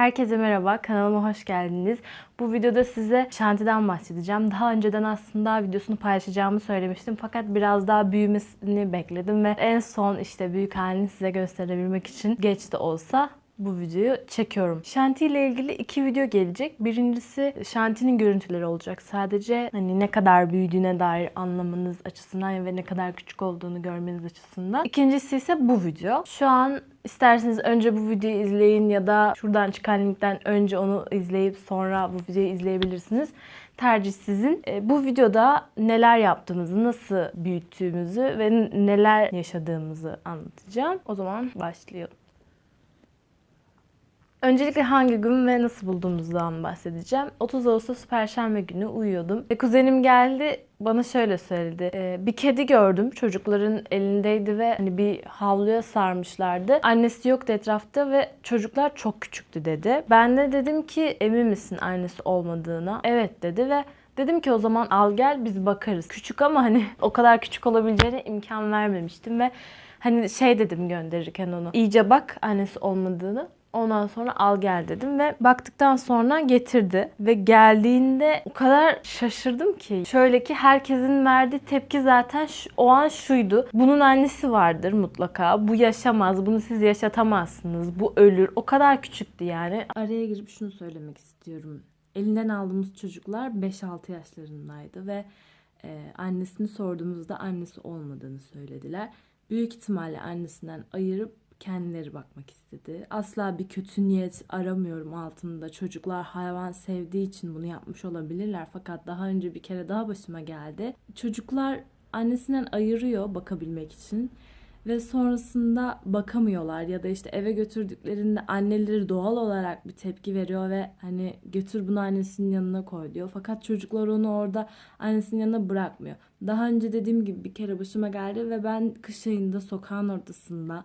Herkese merhaba, kanalıma hoş geldiniz. Bu videoda size şantiden bahsedeceğim. Daha önceden aslında videosunu paylaşacağımı söylemiştim fakat biraz daha büyümesini bekledim ve en son işte büyük halini size gösterebilmek için geç de olsa bu videoyu çekiyorum. Şanti ile ilgili iki video gelecek. Birincisi şantinin görüntüleri olacak. Sadece hani ne kadar büyüdüğüne dair anlamanız açısından ve ne kadar küçük olduğunu görmeniz açısından. İkincisi ise bu video. Şu an isterseniz önce bu videoyu izleyin ya da şuradan çıkan linkten önce onu izleyip sonra bu videoyu izleyebilirsiniz. Tercih sizin. E, Bu videoda neler yaptığımızı, nasıl büyüttüğümüzü ve neler yaşadığımızı anlatacağım. O zaman başlayalım. Öncelikle hangi gün ve nasıl bulduğumuzdan bahsedeceğim. 30 Ağustos Perşembe günü uyuyordum. Ve kuzenim geldi bana şöyle söyledi. Ee, bir kedi gördüm. Çocukların elindeydi ve hani bir havluya sarmışlardı. Annesi yoktu etrafta ve çocuklar çok küçüktü dedi. Ben de dedim ki emin misin annesi olmadığına? Evet dedi ve Dedim ki o zaman al gel biz bakarız. Küçük ama hani o kadar küçük olabileceğine imkan vermemiştim ve hani şey dedim gönderirken onu. İyice bak annesi olmadığını. Ondan sonra al gel dedim ve baktıktan sonra getirdi. Ve geldiğinde o kadar şaşırdım ki. Şöyle ki herkesin verdiği tepki zaten şu- o an şuydu. Bunun annesi vardır mutlaka. Bu yaşamaz. Bunu siz yaşatamazsınız. Bu ölür. O kadar küçüktü yani. Araya girip şunu söylemek istiyorum. Elinden aldığımız çocuklar 5-6 yaşlarındaydı ve e, annesini sorduğumuzda annesi olmadığını söylediler. Büyük ihtimalle annesinden ayırıp kendileri bakmak istedi. Asla bir kötü niyet aramıyorum altında. Çocuklar hayvan sevdiği için bunu yapmış olabilirler. Fakat daha önce bir kere daha başıma geldi. Çocuklar annesinden ayırıyor bakabilmek için ve sonrasında bakamıyorlar ya da işte eve götürdüklerinde anneleri doğal olarak bir tepki veriyor ve hani götür bunu annesinin yanına koy diyor. Fakat çocuklar onu orada annesinin yanına bırakmıyor. Daha önce dediğim gibi bir kere başıma geldi ve ben kış ayında sokağın ortasında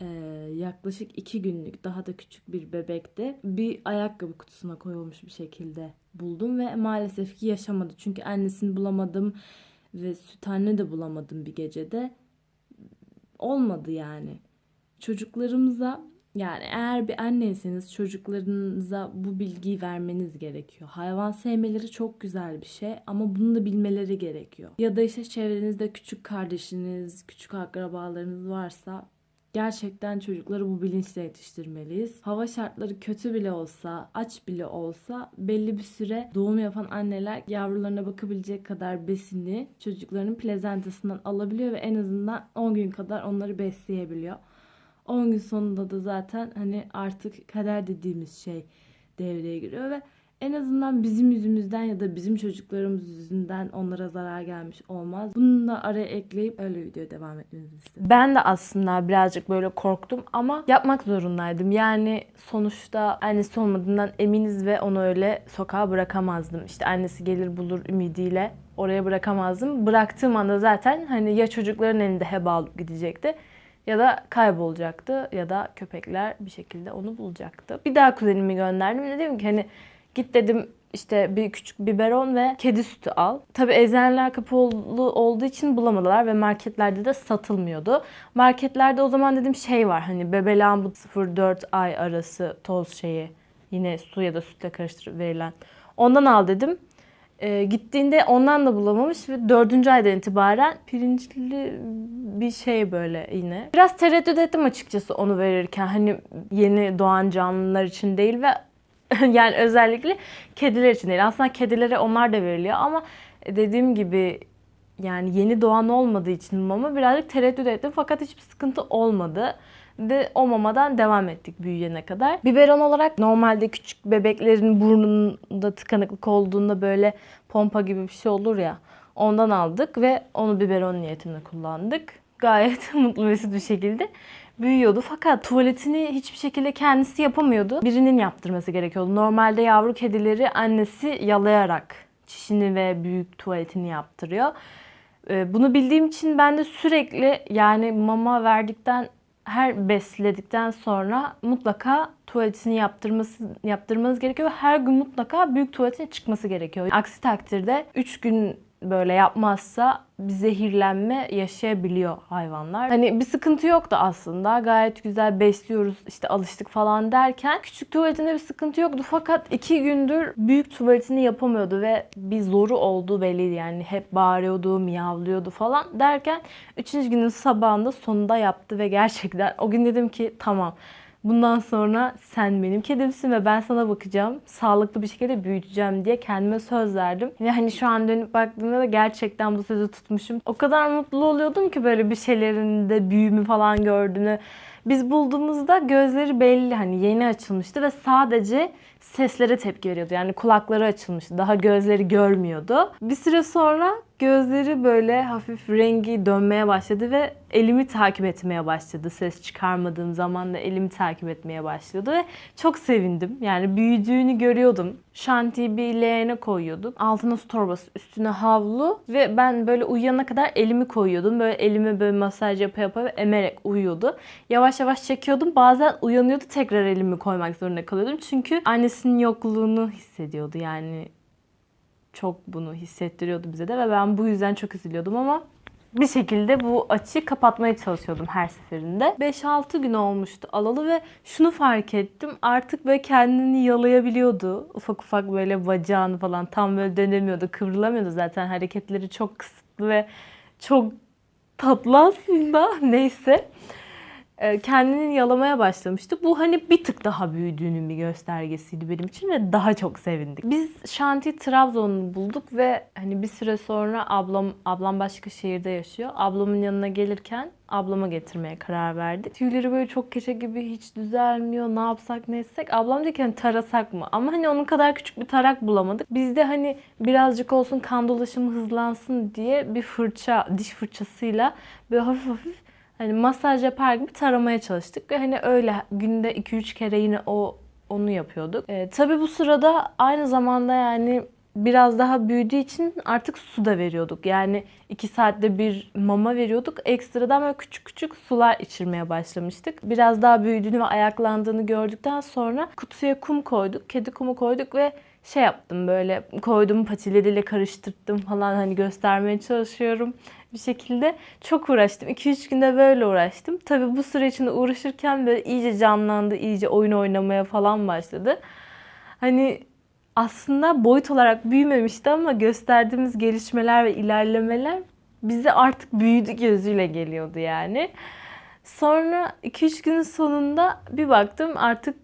e, yaklaşık iki günlük daha da küçük bir bebekte bir ayakkabı kutusuna koyulmuş bir şekilde buldum ve maalesef ki yaşamadı. Çünkü annesini bulamadım ve süt anne de bulamadım bir gecede. Olmadı yani. Çocuklarımıza yani eğer bir anneyseniz çocuklarınıza bu bilgiyi vermeniz gerekiyor. Hayvan sevmeleri çok güzel bir şey ama bunu da bilmeleri gerekiyor. Ya da işte çevrenizde küçük kardeşiniz, küçük akrabalarınız varsa Gerçekten çocukları bu bilinçle yetiştirmeliyiz. Hava şartları kötü bile olsa, aç bile olsa belli bir süre doğum yapan anneler yavrularına bakabilecek kadar besini çocuklarının plazentasından alabiliyor ve en azından 10 gün kadar onları besleyebiliyor. 10 gün sonunda da zaten hani artık kader dediğimiz şey devreye giriyor ve en azından bizim yüzümüzden ya da bizim çocuklarımız yüzünden onlara zarar gelmiş olmaz. Bunu da araya ekleyip öyle video devam etmenizi istedim. Ben de aslında birazcık böyle korktum ama yapmak zorundaydım. Yani sonuçta annesi olmadığından eminiz ve onu öyle sokağa bırakamazdım. İşte annesi gelir bulur ümidiyle oraya bırakamazdım. Bıraktığım anda zaten hani ya çocukların elinde heba olup gidecekti ya da kaybolacaktı ya da köpekler bir şekilde onu bulacaktı. Bir daha kuzenimi gönderdim. Dedim ki hani git dedim işte bir küçük biberon ve kedi sütü al. Tabi eczaneler kapalı olduğu için bulamadılar ve marketlerde de satılmıyordu. Marketlerde o zaman dedim şey var hani bebelağın bu 0-4 ay arası toz şeyi yine su ya da sütle karıştırıp verilen. Ondan al dedim. Ee, gittiğinde ondan da bulamamış ve dördüncü aydan itibaren pirinçli bir şey böyle yine. Biraz tereddüt ettim açıkçası onu verirken. Hani yeni doğan canlılar için değil ve yani özellikle kediler için değil. Aslında kedilere onlar da veriliyor ama dediğim gibi yani yeni doğan olmadığı için mama birazcık tereddüt ettim fakat hiçbir sıkıntı olmadı. De o mamadan devam ettik büyüyene kadar. Biberon olarak normalde küçük bebeklerin burnunda tıkanıklık olduğunda böyle pompa gibi bir şey olur ya. Ondan aldık ve onu biberon niyetinde kullandık. Gayet mutlu mesut bir şekilde büyüyordu. Fakat tuvaletini hiçbir şekilde kendisi yapamıyordu. Birinin yaptırması gerekiyordu. Normalde yavru kedileri annesi yalayarak çişini ve büyük tuvaletini yaptırıyor. Ee, Bunu bildiğim için ben de sürekli yani mama verdikten her besledikten sonra mutlaka tuvaletini yaptırması yaptırmanız gerekiyor ve her gün mutlaka büyük tuvaletine çıkması gerekiyor. Aksi takdirde 3 gün böyle yapmazsa bir zehirlenme yaşayabiliyor hayvanlar. Hani bir sıkıntı yoktu aslında. Gayet güzel besliyoruz işte alıştık falan derken küçük tuvaletinde bir sıkıntı yoktu. Fakat iki gündür büyük tuvaletini yapamıyordu ve bir zoru olduğu belliydi. Yani hep bağırıyordu, miyavlıyordu falan derken üçüncü günün sabahında sonunda yaptı ve gerçekten o gün dedim ki tamam Bundan sonra sen benim kedimsin ve ben sana bakacağım. Sağlıklı bir şekilde büyüteceğim diye kendime söz verdim. Ve hani şu an dönüp baktığımda da gerçekten bu sözü tutmuşum. O kadar mutlu oluyordum ki böyle bir şeylerinde büyümü falan gördüğünü. Biz bulduğumuzda gözleri belli hani yeni açılmıştı ve sadece seslere tepki veriyordu. Yani kulakları açılmıştı. Daha gözleri görmüyordu. Bir süre sonra gözleri böyle hafif rengi dönmeye başladı ve elimi takip etmeye başladı. Ses çıkarmadığım zaman da elimi takip etmeye başladı ve çok sevindim. Yani büyüdüğünü görüyordum. Şantiyi bir leğene koyuyorduk. Altına su torbası, üstüne havlu ve ben böyle uyuyana kadar elimi koyuyordum. Böyle elime böyle masaj yapa yapa emerek uyuyordu. Yavaş yavaş çekiyordum. Bazen uyanıyordu tekrar elimi koymak zorunda kalıyordum. Çünkü annesinin yokluğunu hissediyordu. Yani çok bunu hissettiriyordu bize de ve ben bu yüzden çok üzülüyordum ama bir şekilde bu açıyı kapatmaya çalışıyordum her seferinde. 5-6 gün olmuştu alalı ve şunu fark ettim. Artık böyle kendini yalayabiliyordu. Ufak ufak böyle bacağını falan tam böyle dönemiyordu, kıvrılamıyordu zaten. Hareketleri çok kısıtlı ve çok tatlı aslında. Neyse. Ee, kendini yalamaya başlamıştı. Bu hani bir tık daha büyüdüğünün bir göstergesiydi benim için ve daha çok sevindik. Biz Şanti Trabzon'u bulduk ve hani bir süre sonra ablam ablam başka şehirde yaşıyor. Ablamın yanına gelirken ablama getirmeye karar verdik. Tüyleri böyle çok keçe gibi hiç düzelmiyor. Ne yapsak ne etsek. Ablam dedi ki hani tarasak mı? Ama hani onun kadar küçük bir tarak bulamadık. Biz de hani birazcık olsun kan dolaşımı hızlansın diye bir fırça, diş fırçasıyla böyle hafif hafif hani masaj yapar gibi taramaya çalıştık ve hani öyle günde 2-3 kere yine o onu yapıyorduk. Ee, tabii bu sırada aynı zamanda yani biraz daha büyüdüğü için artık su da veriyorduk. Yani 2 saatte bir mama veriyorduk. Ekstradan böyle küçük küçük sular içirmeye başlamıştık. Biraz daha büyüdüğünü ve ayaklandığını gördükten sonra kutuya kum koyduk. Kedi kumu koyduk ve şey yaptım böyle koydum patileriyle karıştırdım falan hani göstermeye çalışıyorum bir şekilde çok uğraştım. 2-3 günde böyle uğraştım. Tabii bu süre içinde uğraşırken böyle iyice canlandı, iyice oyun oynamaya falan başladı. Hani aslında boyut olarak büyümemişti ama gösterdiğimiz gelişmeler ve ilerlemeler bize artık büyüdü gözüyle geliyordu yani. Sonra 2-3 günün sonunda bir baktım artık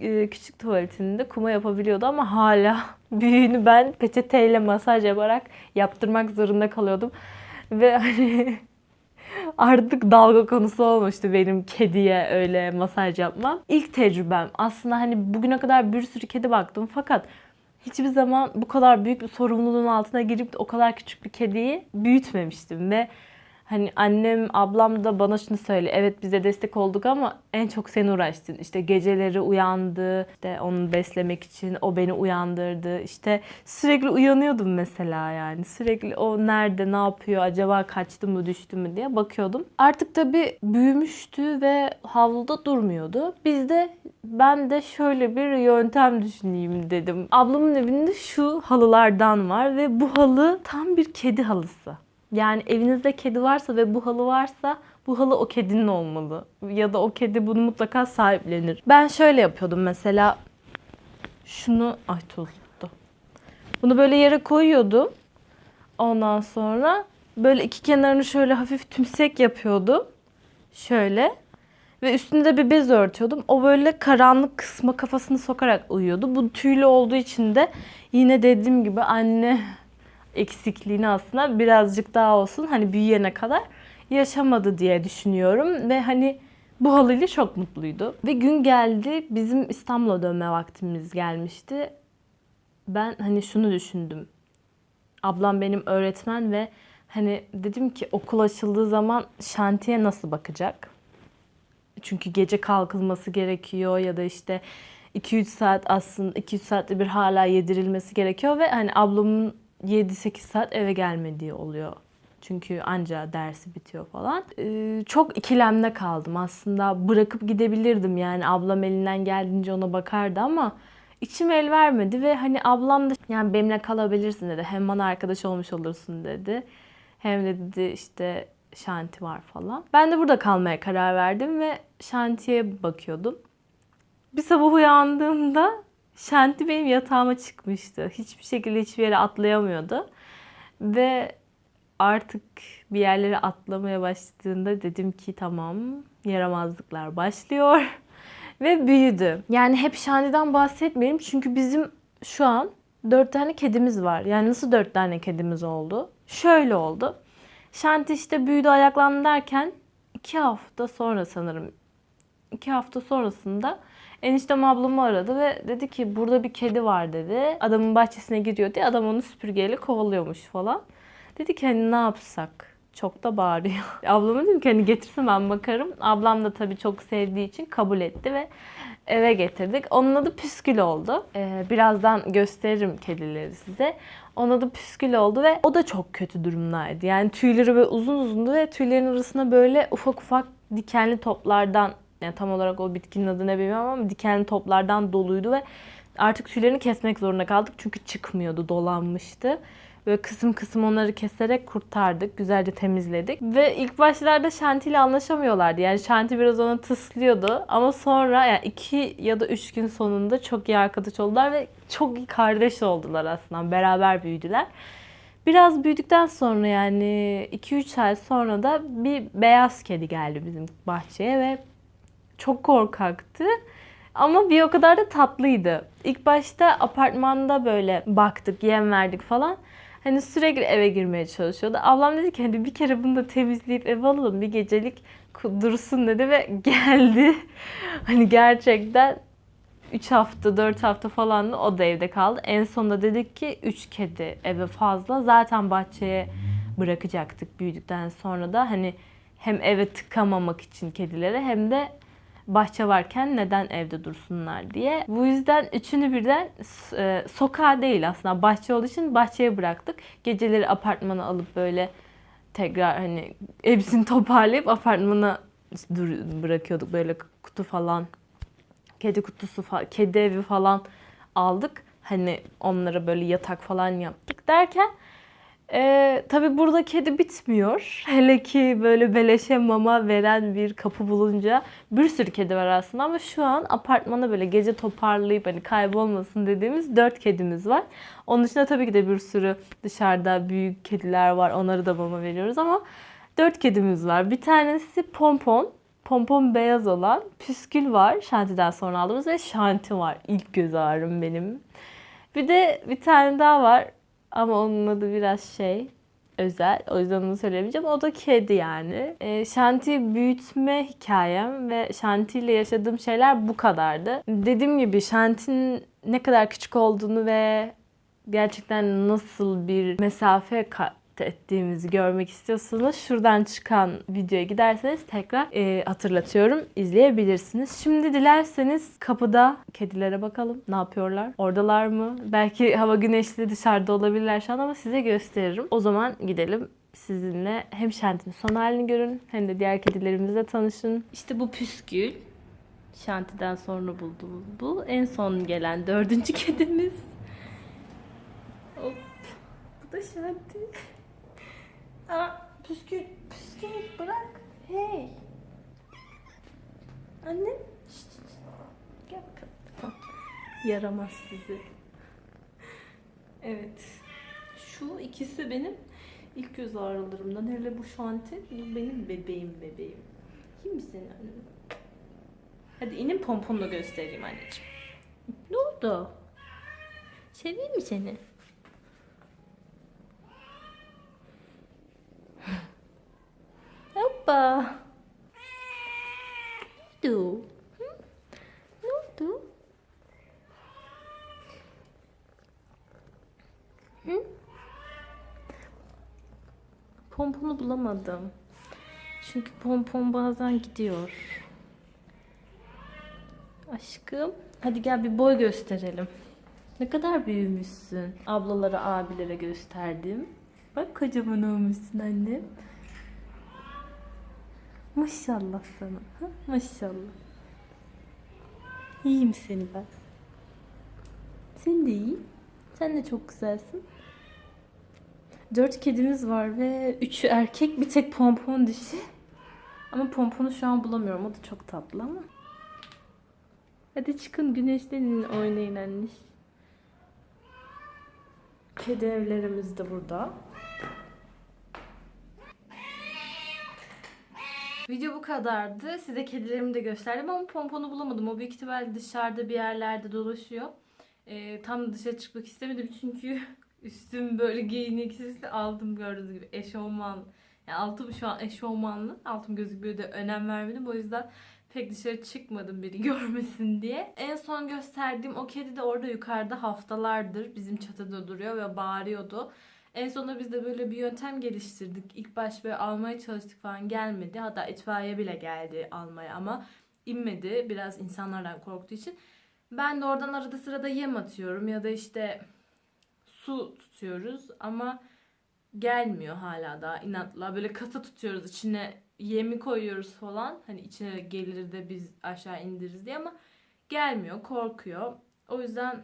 e, küçük tuvaletinde kuma yapabiliyordu ama hala büyüğünü ben peçeteyle masaj yaparak yaptırmak zorunda kalıyordum. Ve hani artık dalga konusu olmuştu benim kediye öyle masaj yapmam. İlk tecrübem. Aslında hani bugüne kadar bir sürü kedi baktım fakat hiçbir zaman bu kadar büyük bir sorumluluğun altına girip de o kadar küçük bir kediyi büyütmemiştim ve Hani annem, ablam da bana şunu söyle. Evet bize destek olduk ama en çok sen uğraştın. İşte geceleri uyandı. işte onu beslemek için o beni uyandırdı. İşte sürekli uyanıyordum mesela yani. Sürekli o nerede, ne yapıyor, acaba kaçtı mı, düştü mü diye bakıyordum. Artık tabii büyümüştü ve havluda durmuyordu. Biz de ben de şöyle bir yöntem düşüneyim dedim. Ablamın evinde şu halılardan var ve bu halı tam bir kedi halısı. Yani evinizde kedi varsa ve bu halı varsa bu halı o kedinin olmalı. Ya da o kedi bunu mutlaka sahiplenir. Ben şöyle yapıyordum mesela. Şunu ay tozluktu. Bunu böyle yere koyuyordum. Ondan sonra böyle iki kenarını şöyle hafif tümsek yapıyordum. Şöyle. Ve üstünde bir bez örtüyordum. O böyle karanlık kısma kafasını sokarak uyuyordu. Bu tüylü olduğu için de yine dediğim gibi anne eksikliğini aslında birazcık daha olsun hani büyüyene kadar yaşamadı diye düşünüyorum ve hani bu halıyla çok mutluydu. Ve gün geldi bizim İstanbul'a dönme vaktimiz gelmişti. Ben hani şunu düşündüm. Ablam benim öğretmen ve hani dedim ki okul açıldığı zaman şantiye nasıl bakacak? Çünkü gece kalkılması gerekiyor ya da işte 2-3 saat aslında 2-3 saatte bir hala yedirilmesi gerekiyor ve hani ablamın 7-8 saat eve gelmediği oluyor. Çünkü anca dersi bitiyor falan. Ee, çok ikilemde kaldım aslında. Bırakıp gidebilirdim yani ablam elinden geldiğince ona bakardı ama İçim el vermedi ve hani ablam da yani benimle kalabilirsin dedi. Hem bana arkadaş olmuş olursun dedi. Hem de dedi işte şanti var falan. Ben de burada kalmaya karar verdim ve şantiye bakıyordum. Bir sabah uyandığımda şanti benim yatağıma çıkmıştı. Hiçbir şekilde hiçbir yere atlayamıyordu. Ve artık bir yerlere atlamaya başladığında dedim ki tamam yaramazlıklar başlıyor ve büyüdü. Yani hep Şanti'den bahsetmeyelim çünkü bizim şu an dört tane kedimiz var. Yani nasıl dört tane kedimiz oldu? Şöyle oldu. Şanti işte büyüdü ayaklandı derken iki hafta sonra sanırım iki hafta sonrasında eniştem ablamı aradı ve dedi ki burada bir kedi var dedi. Adamın bahçesine gidiyor diye adam onu süpürgeyle kovalıyormuş falan. Dedi ki hani ne yapsak? Çok da bağırıyor. Ablama dedim ki hani getirsin ben bakarım. Ablam da tabii çok sevdiği için kabul etti ve eve getirdik. Onun adı Püskül oldu. Ee, birazdan gösteririm kedileri size. Onun adı Püskül oldu ve o da çok kötü durumdaydı. Yani tüyleri böyle uzun uzundu ve tüylerin arasına böyle ufak ufak dikenli toplardan yani tam olarak o bitkinin adı ne bilmiyorum ama dikenli toplardan doluydu ve artık tüylerini kesmek zorunda kaldık çünkü çıkmıyordu, dolanmıştı. Böyle kısım kısım onları keserek kurtardık. Güzelce temizledik. Ve ilk başlarda Shanti ile anlaşamıyorlardı. Yani Shanti biraz ona tıslıyordu. Ama sonra yani iki ya da üç gün sonunda çok iyi arkadaş oldular ve çok iyi kardeş oldular aslında. Beraber büyüdüler. Biraz büyüdükten sonra yani 2-3 ay sonra da bir beyaz kedi geldi bizim bahçeye ve çok korkaktı. Ama bir o kadar da tatlıydı. İlk başta apartmanda böyle baktık, yem verdik falan. Hani sürekli eve girmeye çalışıyordu. Ablam dedi ki hani bir kere bunu da temizleyip eve alalım bir gecelik dursun dedi ve geldi. hani gerçekten 3 hafta 4 hafta falan da o da evde kaldı. En sonunda dedik ki 3 kedi eve fazla. Zaten bahçeye bırakacaktık büyüdükten sonra da hani hem eve tıkamamak için kedilere hem de bahçe varken neden evde dursunlar diye. Bu yüzden üçünü birden e, sokağa değil aslında bahçe olduğu için bahçeye bıraktık. Geceleri apartmana alıp böyle tekrar hani hepsini toparlayıp apartmana bırakıyorduk böyle kutu falan. Kedi kutusu falan, kedi evi falan aldık. Hani onlara böyle yatak falan yaptık derken ee, tabii burada kedi bitmiyor. Hele ki böyle beleşe mama veren bir kapı bulunca bir sürü kedi var aslında ama şu an apartmana böyle gece toparlayıp hani kaybolmasın dediğimiz dört kedimiz var. Onun dışında tabii ki de bir sürü dışarıda büyük kediler var. Onları da mama veriyoruz ama dört kedimiz var. Bir tanesi Pompon. Pompon beyaz olan. Püskül var. Şanti'den sonra aldığımız ve Şanti var. İlk göz ağrım benim. Bir de bir tane daha var. Ama onun adı biraz şey özel. O yüzden onu söylemeyeceğim. O da kedi yani. E, Shanti büyütme hikayem ve Shanti ile yaşadığım şeyler bu kadardı. Dediğim gibi Shanti'nin ne kadar küçük olduğunu ve gerçekten nasıl bir mesafe kat ettiğimizi görmek istiyorsanız şuradan çıkan videoya giderseniz tekrar e, hatırlatıyorum izleyebilirsiniz. Şimdi dilerseniz kapıda kedilere bakalım. Ne yapıyorlar? Oradalar mı? Belki hava güneşli dışarıda olabilirler şu an ama size gösteririm. O zaman gidelim sizinle hem Şanti'nin son halini görün hem de diğer kedilerimizle tanışın. İşte bu püskül. Şanti'den sonra bulduğumuz bu. En son gelen dördüncü kedimiz. Hop. Bu da Şanti. Aa, püskül, püskül bırak. Hey. Anne. Şşt, şşt. Gel bakalım. Yaramaz sizi. Evet. Şu ikisi benim ilk göz ağrılarımdan. Hele bu şanti benim bebeğim bebeğim. İyi misin anne? Hadi inin pomponla göstereyim anneciğim. Ne oldu? Seveyim mi seni? Hoppa. Ne oldu? Ne oldu? Hı? Pomponu bulamadım. Çünkü pompon bazen gidiyor. Aşkım. Hadi gel bir boy gösterelim. Ne kadar büyümüşsün. Ablalara, abilere gösterdim. Bak kocaman olmuşsun annem. Maşallah sana. Ha? Maşallah. İyiyim seni ben. Sen de iyi. Sen de çok güzelsin. Dört kedimiz var ve üçü erkek bir tek pompon dişi. Ama pomponu şu an bulamıyorum. O da çok tatlı ama. Hadi çıkın güneşlenin oynayın anneş. Kedi evlerimiz de burada. Video bu kadardı. Size kedilerimi de gösterdim ama pomponu bulamadım. O büyük ihtimalle dışarıda bir yerlerde dolaşıyor. Ee, tam dışarı çıkmak istemedim çünkü üstüm böyle giyiniksiz aldım gördüğünüz gibi eşofman. Yani altım şu an eşofmanlı. Altım gözükmüyor da önem vermedim. O yüzden pek dışarı çıkmadım biri görmesin diye. En son gösterdiğim o kedi de orada yukarıda haftalardır bizim çatıda duruyor ve bağırıyordu. En sonunda biz de böyle bir yöntem geliştirdik. İlk baş böyle almaya çalıştık falan gelmedi. Hatta itfaiye bile geldi almaya ama inmedi. Biraz insanlardan korktuğu için. Ben de oradan arada sırada yem atıyorum ya da işte su tutuyoruz ama gelmiyor hala daha inatla. Böyle kasa tutuyoruz içine yemi koyuyoruz falan. Hani içine gelir de biz aşağı indiririz diye ama gelmiyor, korkuyor. O yüzden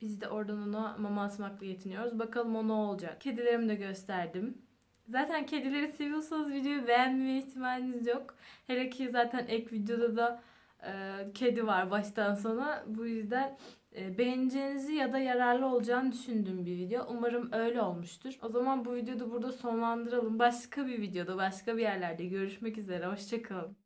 biz de oradan ona mama atmakla yetiniyoruz. Bakalım o ne olacak. Kedilerimi de gösterdim. Zaten kedileri seviyorsanız videoyu beğenmeme ihtimaliniz yok. Hele ki zaten ek videoda da e, kedi var baştan sona. Bu yüzden e, beğeneceğinizi ya da yararlı olacağını düşündüğüm bir video. Umarım öyle olmuştur. O zaman bu videoda burada sonlandıralım. Başka bir videoda, başka bir yerlerde görüşmek üzere. Hoşçakalın.